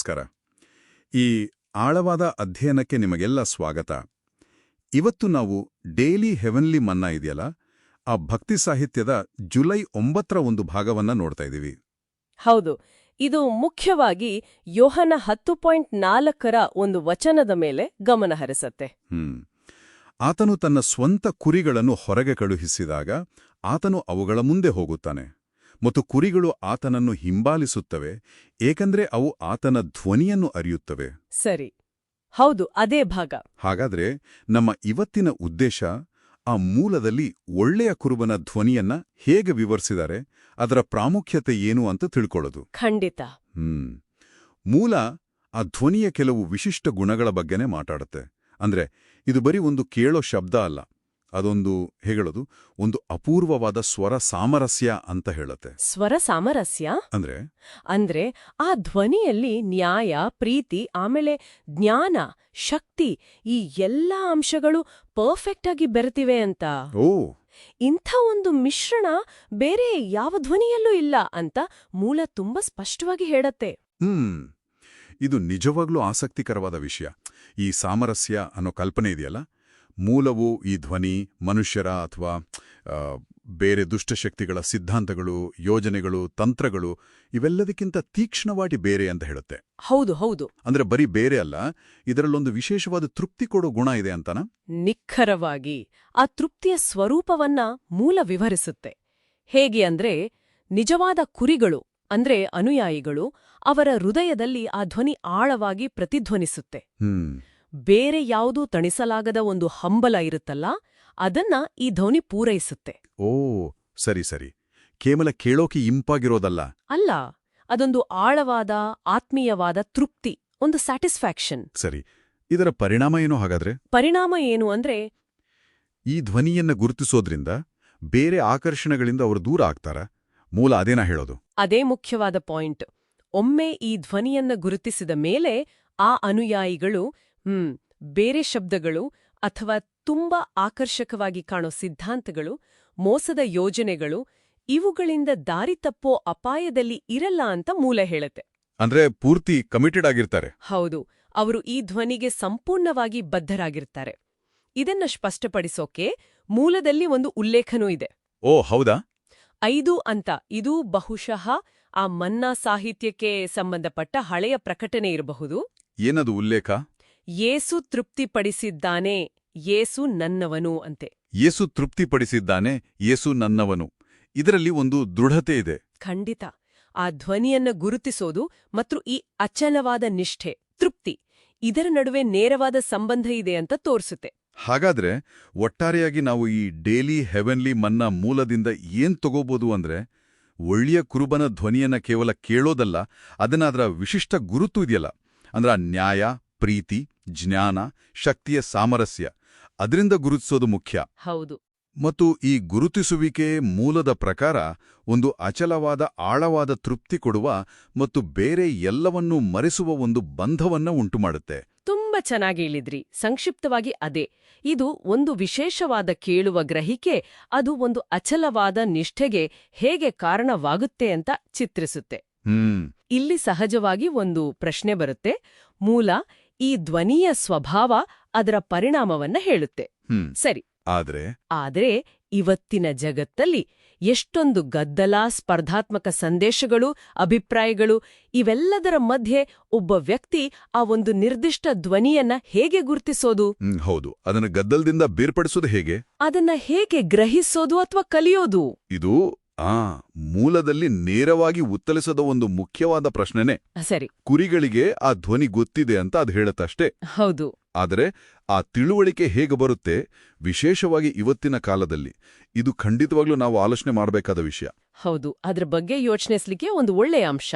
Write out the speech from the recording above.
ನಮಸ್ಕಾರ. ಈ ಆಳವಾದ ಅಧ್ಯಯನಕ್ಕೆ ನಿಮಗೆಲ್ಲ ಸ್ವಾಗತ. ಇವತ್ತು ನಾವು ಡೇಲಿ ಹೆವನ್ಲಿ ಮನ್ನಾ ಇದೆಯಲ್ಲ ಆ ಭಕ್ತಿ ಸಾಹಿತ್ಯದ ಜುಲೈ ಒಂಬತ್ತರ ಒಂದು ಭಾಗವನ್ನ ನೋಡ್ತಾ ಇದ್ದೀವಿ ಹೌದು ಇದು ಮುಖ್ಯವಾಗಿ ಯೋಹನ ಹತ್ತು ಪಾಯಿಂಟ್ ನಾಲ್ಕರ ಒಂದು ವಚನದ ಮೇಲೆ ಗಮನ ಹರಿಸತ್ತೆ. ಹ್ಮ್. ಆತನು ತನ್ನ ಸ್ವಂತ ಕುರಿಗಳನ್ನು ಹೊರಗೆ ಕಳುಹಿಸಿದಾಗ ಆತನು ಅವುಗಳ ಮುಂದೆ ಹೋಗುತ್ತಾನೆ. ಮತ್ತು ಕುರಿಗಳು ಆತನನ್ನು ಹಿಂಬಾಲಿಸುತ್ತವೆ ಏಕೆಂದ್ರೆ ಅವು ಆತನ ಧ್ವನಿಯನ್ನು ಅರಿಯುತ್ತವೆ. ಸರಿ. ಹೌದು ಅದೇ ಭಾಗ. ಹಾಗಾದ್ರೆ ನಮ್ಮ ಇವತ್ತಿನ ಉದ್ದೇಶ ಆ ಮೂಲದಲ್ಲಿ ಒಳ್ಳೆಯ ಕುರುಬನ ಧ್ವನಿಯನ್ನ ಹೇಗೆ ವಿವರಿಸಿದ್ದಾರೆ ಅದರ ಪ್ರಾಮುಖ್ಯತೆ ಏನು ಅಂತ ತಿಳ್ಕೊಳ್ಳೋದು. ಖಂಡಿತ. ಹ್ಮ್. ಮೂಲ ಆ ಧ್ವನಿಯ ಕೆಲವು ವಿಶಿಷ್ಟ ಗುಣಗಳ ಬಗ್ಗೆನೇ ಮಾತಾಡುತ್ತೆ. ಅಂದ್ರೆ ಇದು ಬರೀ ಒಂದು ಕೇಳೋ ಶಬ್ದ ಅಲ್ಲ. ಅದೊಂದು ಹೇಳೋದು ಒಂದು ಅಪೂರ್ವವಾದ ಸ್ವರ ಸಾಮರಸ್ಯ ಅಂತ ಹೇಳುತ್ತೆ. ಸ್ವರ ಸಾಮರಸ್ಯ? ಅಂದ್ರೆ? ಅಂದ್ರೆ ಆ ಧ್ವನಿಯಲ್ಲಿ ನ್ಯಾಯ ಪ್ರೀತಿ ಆಮೇಲೆ ಜ್ಞಾನ ಶಕ್ತಿ ಈ ಎಲ್ಲ ಅಂಶಗಳು ಪರ್ಫೆಕ್ಟ್ ಆಗಿ ಬೆರೆತಿವೆ ಅಂತ. ಓ! ಇಂಥ ಒಂದು ಮಿಶ್ರಣ ಬೇರೆ ಯಾವ ಧ್ವನಿಯಲ್ಲೂ ಇಲ್ಲ ಅಂತ ಮೂಲ ತುಂಬಾ ಸ್ಪಷ್ಟವಾಗಿ ಹೇಳತ್ತೆ. ಹ್ಮ್. ಇದು ನಿಜವಾಗ್ಲೂ ಆಸಕ್ತಿಕರವಾದ ವಿಷಯ. ಈ ಸಾಮರಸ್ಯ ಅನ್ನೋ ಕಲ್ಪನೆ ಇದೆಯಲ್ಲ? ಮೂಲವು ಈ ಧ್ವನಿ ಮನುಷ್ಯರ ಅಥವಾ ಬೇರೆ ದುಷ್ಟಶಕ್ತಿಗಳ ಸಿದ್ಧಾಂತಗಳು ಯೋಜನೆಗಳು ತಂತ್ರಗಳು ಇವೆಲ್ಲದಕ್ಕಿಂತ ತೀಕ್ಷ್ಣವಾಗಿ ಬೇರೆ ಅಂತ ಹೇಳುತ್ತೆ. ಹೌದು ಹೌದು. ಅಂದ್ರೆ ಬರೀ ಬೇರೆ ಅಲ್ಲ ಇದರಲ್ಲೊಂದು ವಿಶೇಷವಾದ ತೃಪ್ತಿ ಕೊಡೋ ಗುಣ ಇದೆ ಅಂತನಾ? ನಿಖರವಾಗಿ ಆ ತೃಪ್ತಿಯ ಸ್ವರೂಪವನ್ನ ಮೂಲ ವಿವರಿಸುತ್ತೆ. ಹೇಗೆ ಅಂದ್ರೆ ನಿಜವಾದ ಕುರಿಗಳು ಅಂದ್ರೆ ಅನುಯಾಯಿಗಳು ಅವರ ಹೃದಯದಲ್ಲಿ ಆ ಧ್ವನಿ ಆಳವಾಗಿ ಪ್ರತಿಧ್ವನಿಸುತ್ತೆ. ಹ್ಮ್. ಬೇರೆ ಯಾವುದೂ ತಣಿಸಲಾಗದ ಒಂದು ಹಂಬಲ ಇರುತ್ತಲ್ಲ ಅದನ್ನ ಈ ಧ್ವನಿ ಪೂರೈಸುತ್ತೆ. ಓ ಸರಿ ಸರಿ. ಕೇವಲ ಕೇಳೋಕೆ ಇಂಪಾಗಿರೋದಲ್ಲ? ಅಲ್ಲ ಅದೊಂದು ಆಳವಾದ ಆತ್ಮೀಯವಾದ ತೃಪ್ತಿ ಒಂದು ಸ್ಯಾಟಿಸ್ಫ್ಯಾಕ್ಷನ್. ಸರಿ. ಇದರ ಪರಿಣಾಮ ಏನು ಹಾಗಾದ್ರೆ? ಪರಿಣಾಮ ಏನು ಅಂದ್ರೆ ಈ ಧ್ವನಿಯನ್ನ ಗುರುತಿಸೋದ್ರಿಂದ ಬೇರೆ ಆಕರ್ಷಣೆಗಳಿಂದ ಅವರು ದೂರ ಆಗ್ತಾರ? ಮೂಲ ಅದೇನಾ ಹೇಳೋದು? ಅದೇ ಮುಖ್ಯವಾದ ಪಾಯಿಂಟ್. ಒಮ್ಮೆ ಈ ಧ್ವನಿಯನ್ನ ಗುರುತಿಸಿದ ಮೇಲೆ ಆ ಅನುಯಾಯಿಗಳು ಹ್ಮ್ ಬೇರೆ ಶಬ್ದಗಳು ಅಥವಾ ತುಂಬಾ ಆಕರ್ಷಕವಾಗಿ ಕಾಣೋ ಸಿದ್ಧಾಂತಗಳು ಮೋಸದ ಯೋಜನೆಗಳು ಇವುಗಳಿಂದ ದಾರಿ ತಪ್ಪೋ ಅಪಾಯದಲ್ಲಿ ಇರಲ್ಲ ಅಂತ ಮೂಲ ಹೇಳುತ್ತೆ. ಅಂದ್ರೆ ಪೂರ್ತಿ ಕಮಿಟೆಡ್ ಆಗಿರ್ತಾರೆ. ಹೌದು ಅವರು ಈ ಧ್ವನಿಗೆ ಸಂಪೂರ್ಣವಾಗಿ ಬದ್ಧರಾಗಿರ್ತಾರೆ. ಇದನ್ನ ಸ್ಪಷ್ಟಪಡಿಸೋಕೆ ಮೂಲದಲ್ಲಿ ಒಂದು ಉಲ್ಲೇಖನೂ ಇದೆ. ಓ ಹೌದಾ? ಐದು ಅಂತ ಇದು ಬಹುಶಃ ಆ ಮನ್ನಾ ಸಾಹಿತ್ಯಕ್ಕೆ ಸಂಬಂಧಪಟ್ಟ ಹಳೆಯ ಪ್ರಕಟಣೆ ಇರಬಹುದು. ಏನದು ಉಲ್ಲೇಖ? ಯೇಸು ತೃಪ್ತಿಪಡಿಸಿದ್ದಾನೆ ಯೇಸು ನನ್ನವನು ಅಂತೆ. ಯೇಸು ತೃಪ್ತಿಪಡಿಸಿದ್ದಾನೆ ಯೇಸು ನನ್ನವನು. ಇದರಲ್ಲಿ ಒಂದು ದೃಢತೆ ಇದೆ. ಖಂಡಿತ. ಆ ಧ್ವನಿಯನ್ನ ಗುರುತಿಸೋದು ಮತ್ತು ಈ ಅಚಲವಾದ ನಿಷ್ಠೆ ತೃಪ್ತಿ ಇದರ ನಡುವೆ ನೇರವಾದ ಸಂಬಂಧ ಇದೆ ಅಂತ ತೋರಿಸುತ್ತೆ. ಹಾಗಾದ್ರೆ ಒಟ್ಟಾರೆಯಾಗಿ ನಾವು ಈ ಡೇಲಿ ಹೆವೆನ್ಲಿ ಮನ್ನಾ ಮೂಲದಿಂದ ಏನ್ ತಗೋಬೋದು ಅಂದ್ರೆ ಒಳ್ಳೆಯ ಕುರುಬನ ಧ್ವನಿಯನ್ನ ಕೇವಲ ಕೇಳೋದಲ್ಲ ಅದನ್ನ ಅದರ ವಿಶಿಷ್ಟ ಗುರುತು ಇದೆಯಲ್ಲ. ಅಂದ್ರೆ ಆ ನ್ಯಾಯ ಪ್ರೀತಿ ಜ್ಞಾನ ಶಕ್ತಿಯ ಸಾಮರಸ್ಯ. ಅದರಿಂದ ಗುರುತಿಸೋದು ಮುಖ್ಯ. ಹೌದು. ಮತ್ತು ಈ ಗುರುತಿಸುವಿಕೆ ಮೂಲದ ಪ್ರಕಾರ ಒಂದು ಅಚಲವಾದ ಆಳವಾದ ತೃಪ್ತಿ ಕೊಡುವ ಮತ್ತು ಬೇರೆ ಎಲ್ಲವನ್ನೂ ಮರೆಸುವ ಒಂದು ಬಂಧವನ್ನ ಉಂಟುಮಾಡುತ್ತೆ. ತುಂಬಾ ಚೆನ್ನಾಗಿ ಹೇಳಿದ್ರಿ. ಸಂಕ್ಷಿಪ್ತವಾಗಿ ಅದೇ. ಇದು ಒಂದು ವಿಶೇಷವಾದ ಕೇಳುವ ಗ್ರಹಿಕೆ ಅದು ಒಂದು ಅಚಲವಾದ ನಿಷ್ಠೆಗೆ ಹೇಗೆ ಕಾರಣವಾಗುತ್ತೆ ಅಂತ ಚಿತ್ರಿಸುತ್ತೆ. ಇಲ್ಲಿ ಸಹಜವಾಗಿ ಒಂದು ಪ್ರಶ್ನೆ ಬರುತ್ತೆ. ಮೂಲ ಈ ಧ್ವನಿಯ ಸ್ವಭಾವ ಅದರ ಪರಿಣಾಮವನ್ನ ಹೇಳುತ್ತೆ. ಹ್ಮ್. ಸರಿ. ಆದ್ರೆ? ಆದ್ರೆ ಇವತ್ತಿನ ಜಗತ್ತಲ್ಲಿ ಎಷ್ಟೊಂದು ಗದ್ದಲ ಸ್ಪರ್ಧಾತ್ಮಕ ಸಂದೇಶಗಳು ಅಭಿಪ್ರಾಯಗಳು ಇವೆಲ್ಲದರ ಮಧ್ಯೆ ಒಬ್ಬ ವ್ಯಕ್ತಿ ಆ ಒಂದು ನಿರ್ದಿಷ್ಟ ಧ್ವನಿಯನ್ನ ಹೇಗೆ ಗುರ್ತಿಸೋದು? ಹೌದು. ಅದನ್ನ ಗದ್ದಲದಿಂದ ಬೇರ್ಪಡಿಸೋದು ಹೇಗೆ? ಅದನ್ನ ಹೇಗೆ ಗ್ರಹಿಸೋದು ಅಥವಾ ಕಲಿಯೋದು? ಇದು ಆ ಮೂಲದಲ್ಲಿ ನೇರವಾಗಿ ಉತ್ತರಿಸದ ಒಂದು ಮುಖ್ಯವಾದ ಪ್ರಶ್ನೆನೇ ಸರಿ. ಕುರಿಗಳಿಗೆ ಆ ಧ್ವನಿ ಗೊತ್ತಿದೆ ಅಂತ ಅದು ಹೇಳುತ್ತಷ್ಟೇ. ಹೌದು. ಆದರೆ ಆ ತಿಳುವಳಿಕೆ ಹೇಗೆ ಬರುತ್ತೆ ವಿಶೇಷವಾಗಿ ಇವತ್ತಿನ ಕಾಲದಲ್ಲಿ? ಇದು ಖಂಡಿತವಾಗ್ಲೂ ನಾವು ಆಲೋಚನೆ ಮಾಡಬೇಕಾದ ವಿಷಯ. ಹೌದು. ಅದ್ರ ಬಗ್ಗೆ ಯೋಚನೆಸ್ಲಿಕ್ಕೆ ಒಂದು ಒಳ್ಳೆಯ ಅಂಶ.